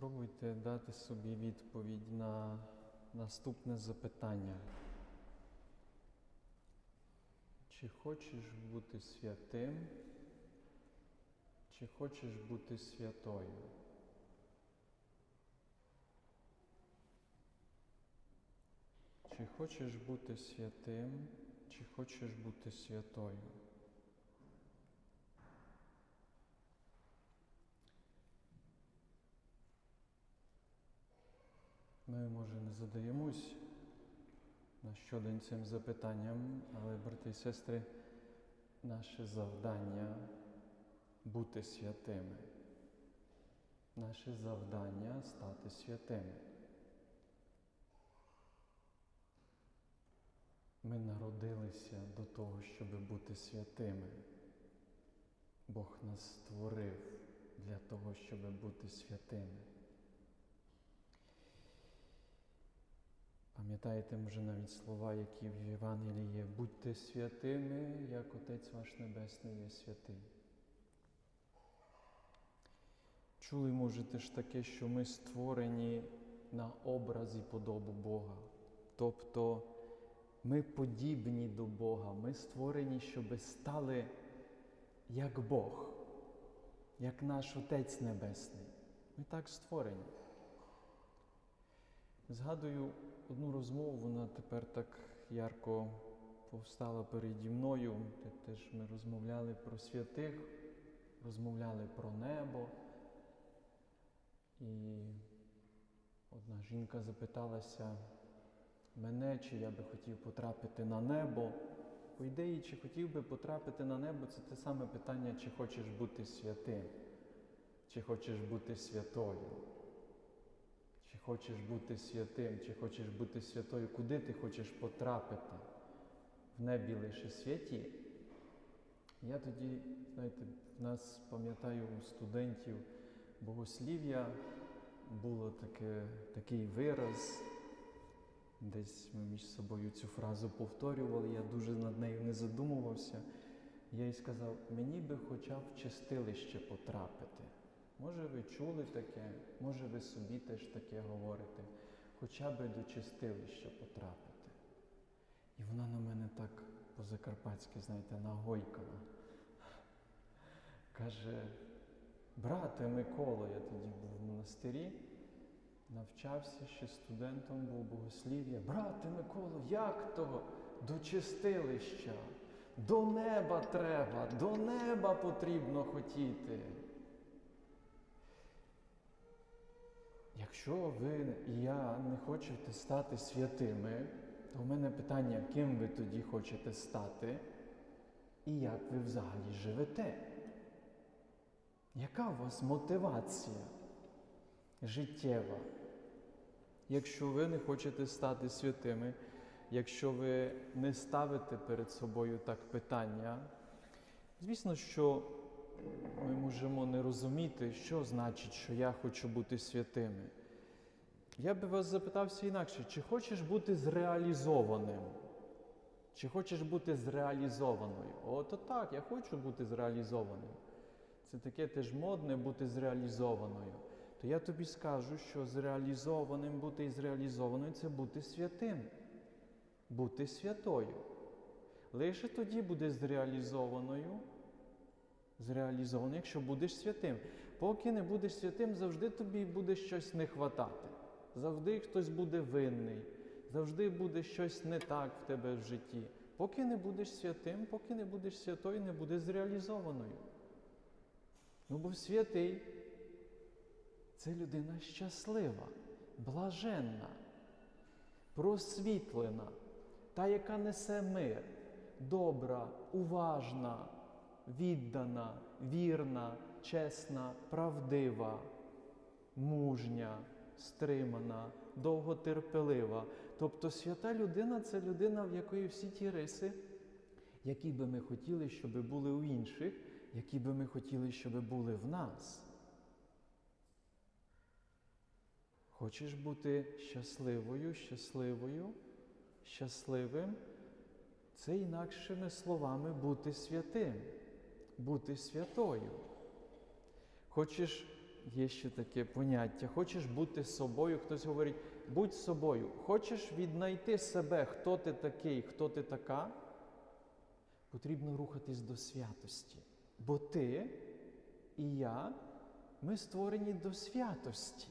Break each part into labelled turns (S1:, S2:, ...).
S1: Спробуйте дати собі відповідь на наступне запитання. Чи хочеш бути святим, чи хочеш бути святою? Чи хочеш бути святим, чи хочеш бути святою? Ми, може, не задаємось на щодень цим запитанням, але, брати і сестри, наше завдання бути святими. Наше завдання стати святими. Ми народилися до того, щоб бути святими. Бог нас створив для того, щоб бути святими. Пам'ятаєте, може, навіть слова, які в Євангелії є, будьте святими, як Отець ваш Небесний є святий. Чули, можете ж таке, що ми створені на образ і подобу Бога. Тобто ми подібні до Бога, ми створені, щоб стали як Бог, як наш Отець Небесний. Ми так створені. Згадую одну розмову, вона тепер так ярко повстала переді мною. Теж ми розмовляли про святих, розмовляли про небо. І одна жінка запиталася мене, чи я би хотів потрапити на небо. По ідеї, чи хотів би потрапити на небо, це те саме питання, чи хочеш бути святим, чи хочеш бути святою. Чи хочеш бути святим, чи хочеш бути святою, куди ти хочеш потрапити? В небі лише святі. Я тоді, знаєте, в нас пам'ятаю у студентів богослів'я було таке, такий вираз. Десь ми між собою цю фразу повторювали, я дуже над нею не задумувався. Я їй сказав, мені би хоча б в чистилище потрапити. Може, ви чули таке, може, ви собі теж таке говорите, хоча б до чистилища потрапити. І вона на мене так по-закарпатськи, знаєте, нагойкала. Каже, брате Микола, я тоді був в монастирі, навчався ще студентом, був богослів'я. Брате Миколо, як то до чистилища? До неба треба, до неба потрібно хотіти. Якщо ви і я не хочете стати святими, то в мене питання, ким ви тоді хочете стати і як ви взагалі живете? Яка у вас мотивація життєва? Якщо ви не хочете стати святими, якщо ви не ставите перед собою так питання, звісно, що ми можемо не розуміти, що значить, що я хочу бути святими. Я би вас запитався інакше, чи хочеш бути зреалізованим? Чи хочеш бути зреалізованою? Ото так, я хочу бути зреалізованим. Це таке теж модне бути зреалізованою. То я тобі скажу, що зреалізованим бути і зреалізованою це бути святим, бути святою. Лише тоді буде зреалізованою зреалізовано, якщо будеш святим. Поки не будеш святим, завжди тобі буде щось не хватати. Завжди хтось буде винний, завжди буде щось не так в тебе в житті. Поки не будеш святим, поки не будеш святою, не будеш зреалізованою. Ну, бо святий це людина щаслива, блаженна, просвітлена, та, яка несе мир, добра, уважна, віддана, вірна, чесна, правдива, мужня, стримана, довготерпелива. Тобто свята людина це людина, в якої всі ті риси, які би ми хотіли, щоб були у інших, які би ми хотіли, щоб були в нас. Хочеш бути щасливою, щасливою, щасливим? Це інакшими словами бути святим, бути святою. Хочеш є ще таке поняття. Хочеш бути собою, хтось говорить, будь собою. Хочеш віднайти себе, хто ти такий, хто ти така, потрібно рухатись до святості. Бо ти і я, ми створені до святості,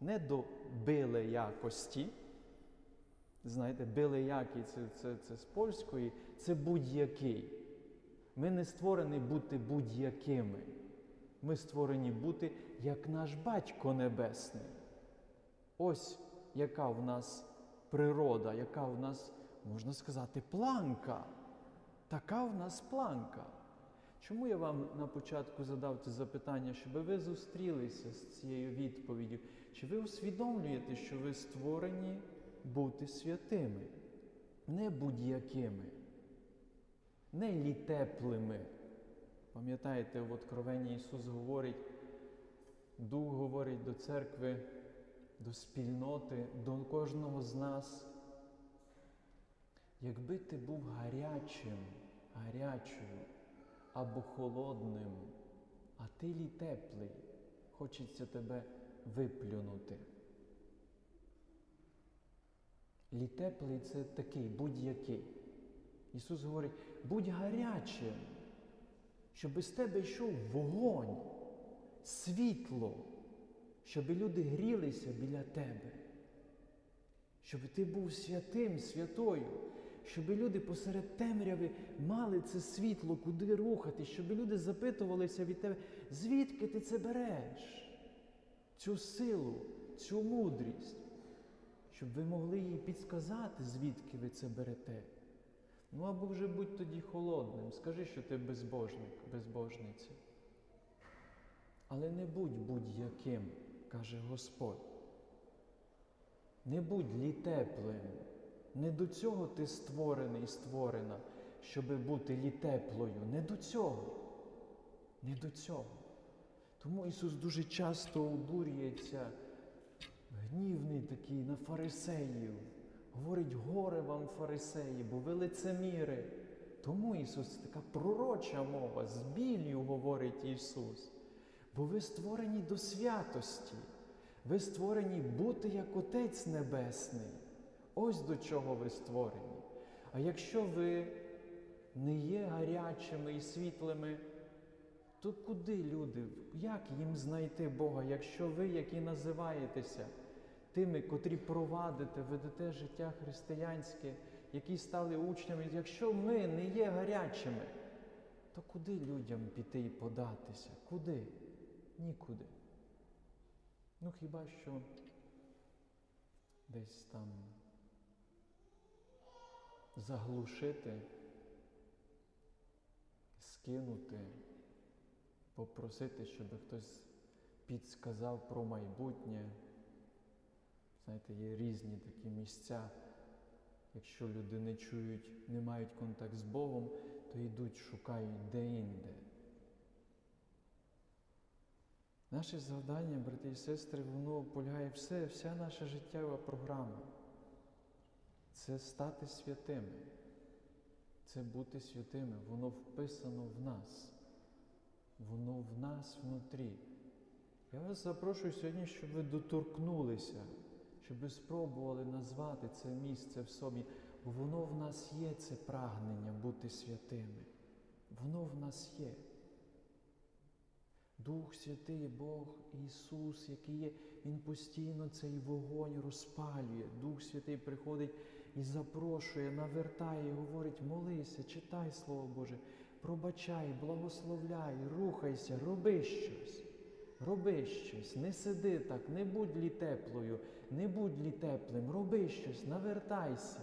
S1: не до били якості. Знаєте, били який це, це, це з польської, це будь-який. Ми не створені бути будь-якими. Ми створені бути як наш Батько Небесний. Ось яка в нас природа, яка в нас, можна сказати, планка. Така в нас планка. Чому я вам на початку задав це запитання, щоб ви зустрілися з цією відповіддю? Чи ви усвідомлюєте, що ви створені бути святими, не будь-якими, не літеплими? Пам'ятаєте, в Откровенні Ісус говорить, Дух говорить до церкви, до спільноти, до кожного з нас. Якби ти був гарячим, гарячою або холодним, а ти літеплий, хочеться тебе виплюнути. Літеплий це такий будь-який. Ісус говорить, будь гарячим, щоб з тебе йшов вогонь, світло, щоб люди грілися біля тебе, щоб ти був святим, святою, щоб люди посеред темряви мали це світло, куди рухати, щоб люди запитувалися від тебе, звідки ти це береш, цю силу, цю мудрість, щоб ви могли їй підсказати, звідки ви це берете. Ну або вже будь тоді холодним, скажи, що ти безбожник, безбожниця. Але не будь будь-яким, каже Господь. Не будь літеплим. Не до цього ти створений і створена, щоби бути літеплою. Не до цього. Не до цього. Тому Ісус дуже часто обурюється, гнівний такий на фарисеїв. Говорить, горе вам, фарисеї, бо ви лицеміри. Тому Ісус така пророча мова, з біллю говорить Ісус. Бо ви створені до святості, ви створені бути як Отець Небесний. Ось до чого ви створені. А якщо ви не є гарячими і світлими, то куди люди? Як їм знайти Бога, якщо ви, які називаєтеся тими, котрі провадите, ведете життя християнське, які стали учнями, якщо ми не є гарячими, то куди людям піти і податися? Куди? Нікуди. Ну хіба що десь там заглушити, скинути, попросити, щоб хтось підсказав про майбутнє. Знаєте, є різні такі місця. Якщо люди не чують, не мають контакт з Богом, то йдуть, шукають де-інде. Наше завдання, брати і сестри, воно полягає все, вся наша життєва програма. Це стати святими, це бути святими. Воно вписано в нас. Воно в нас внутрі. Я вас запрошую сьогодні, щоб ви доторкнулися, щоб спробували назвати це місце в собі, бо воно в нас є, це прагнення бути святими. Воно в нас є. Дух Святий, Бог Ісус, який є, Він постійно цей вогонь розпалює. Дух Святий приходить і запрошує, навертає, і говорить, молися, читай Слово Боже, пробачай, благословляй, рухайся, роби щось. Роби щось, не сиди так, не будь літеплою, не будь літеплим, роби щось, навертайся.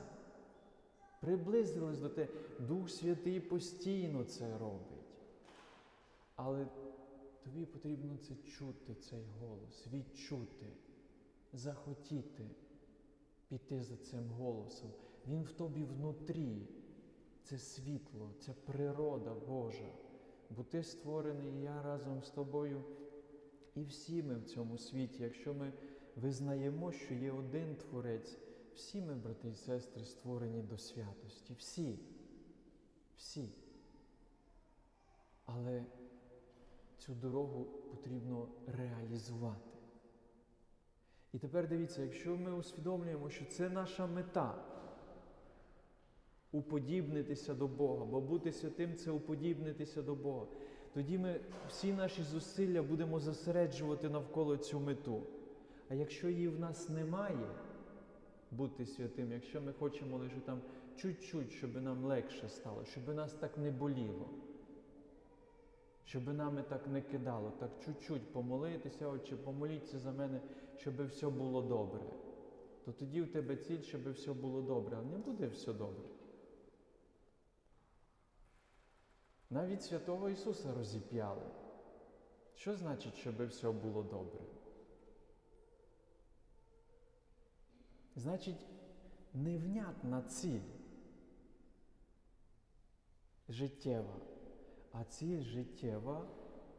S1: Приблизились до тебе. Дух Святий постійно це робить. Але тобі потрібно це чути, цей голос, відчути, захотіти піти за цим голосом. Він в тобі внутрі. Це світло, це природа Божа. Бо ти створений, і я разом з тобою. І всі ми в цьому світі, якщо ми визнаємо, що є один Творець, всі ми, брати і сестри, створені до святості. Всі. Всі. Але цю дорогу потрібно реалізувати. І тепер дивіться, якщо ми усвідомлюємо, що це наша мета уподібнитися до Бога, бо бути святим це уподібнитися до Бога, тоді ми всі наші зусилля будемо зосереджувати навколо цю мету. А якщо її в нас немає, бути святим, якщо ми хочемо лише там чуть-чуть, щоб нам легше стало, щоб нас так не боліло, щоб нами так не кидало, так чуть-чуть помолитися, отче, помоліться за мене, щоб все було добре. То тоді в тебе ціль, щоб все було добре, а не буде все добре. Навіть святого Ісуса розіп'яли. Що значить, щоб все було добре? Значить, невнятна ціль життєва, а ціль життєва,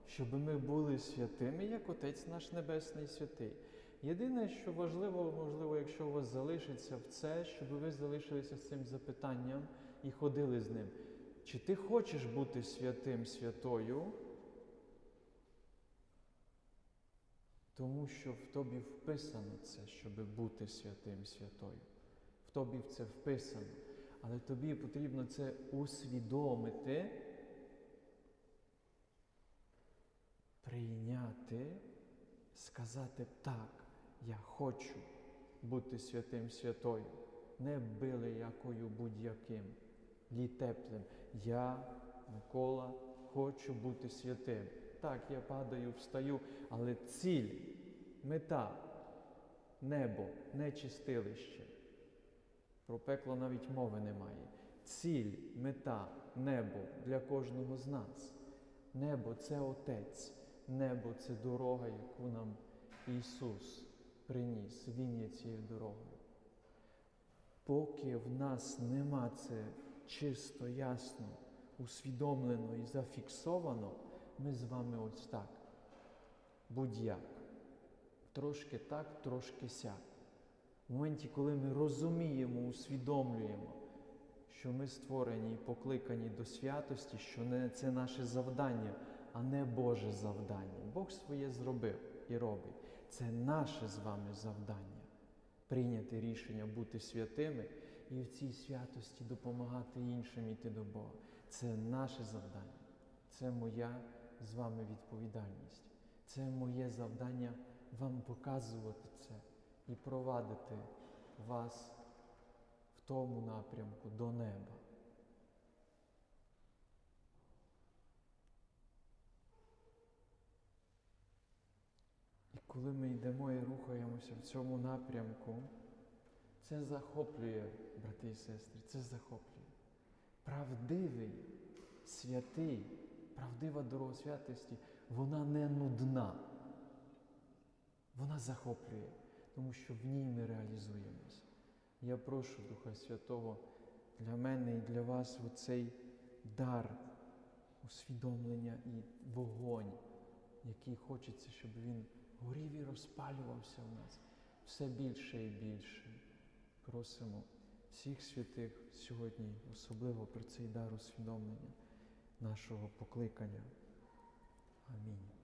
S1: щоб ми були святими, як Отець наш Небесний святий. Єдине, що важливо, можливо, якщо у вас залишиться в це, щоб ви залишилися з цим запитанням і ходили з ним. Чи ти хочеш бути святим святою? Тому що в тобі вписано це, щоб бути святим святою. В тобі це вписано. Але тобі потрібно це усвідомити, прийняти, сказати так, я хочу бути святим святою, не били якою будь-яким, літеплим. Я, Микола, хочу бути святим. Так, я падаю, встаю, але ціль, мета, небо, не чистилище. Про пекло навіть мови немає. Ціль, мета, небо для кожного з нас. Небо це Отець, небо це дорога, яку нам Ісус приніс. Він є цією дорогою. Поки в нас нема це чисто, ясно, усвідомлено і зафіксовано, ми з вами ось так. Будь-як. Трошки так, трошки сяк. В моменті, коли ми розуміємо, усвідомлюємо, що ми створені і покликані до святості, що не це наше завдання, а не Боже завдання. Бог своє зробив і робить. Це наше з вами завдання прийняти рішення бути святими і в цій святості допомагати іншим йти до Бога. Це наше завдання, це моя з вами відповідальність. Це моє завдання вам показувати це і провадити вас в тому напрямку до неба. І коли ми йдемо і рухаємося в цьому напрямку, це захоплює, брати і сестри, це захоплює. Правдивий, святий, правдива дорога святості, вона не нудна. Вона захоплює, тому що в ній ми реалізуємося. Я прошу Духа Святого для мене і для вас оцей дар усвідомлення і вогонь, який хочеться, щоб він горів і розпалювався в нас все більше і більше. Просимо всіх святих сьогодні, особливо про цей дар усвідомлення нашого покликання. Амінь.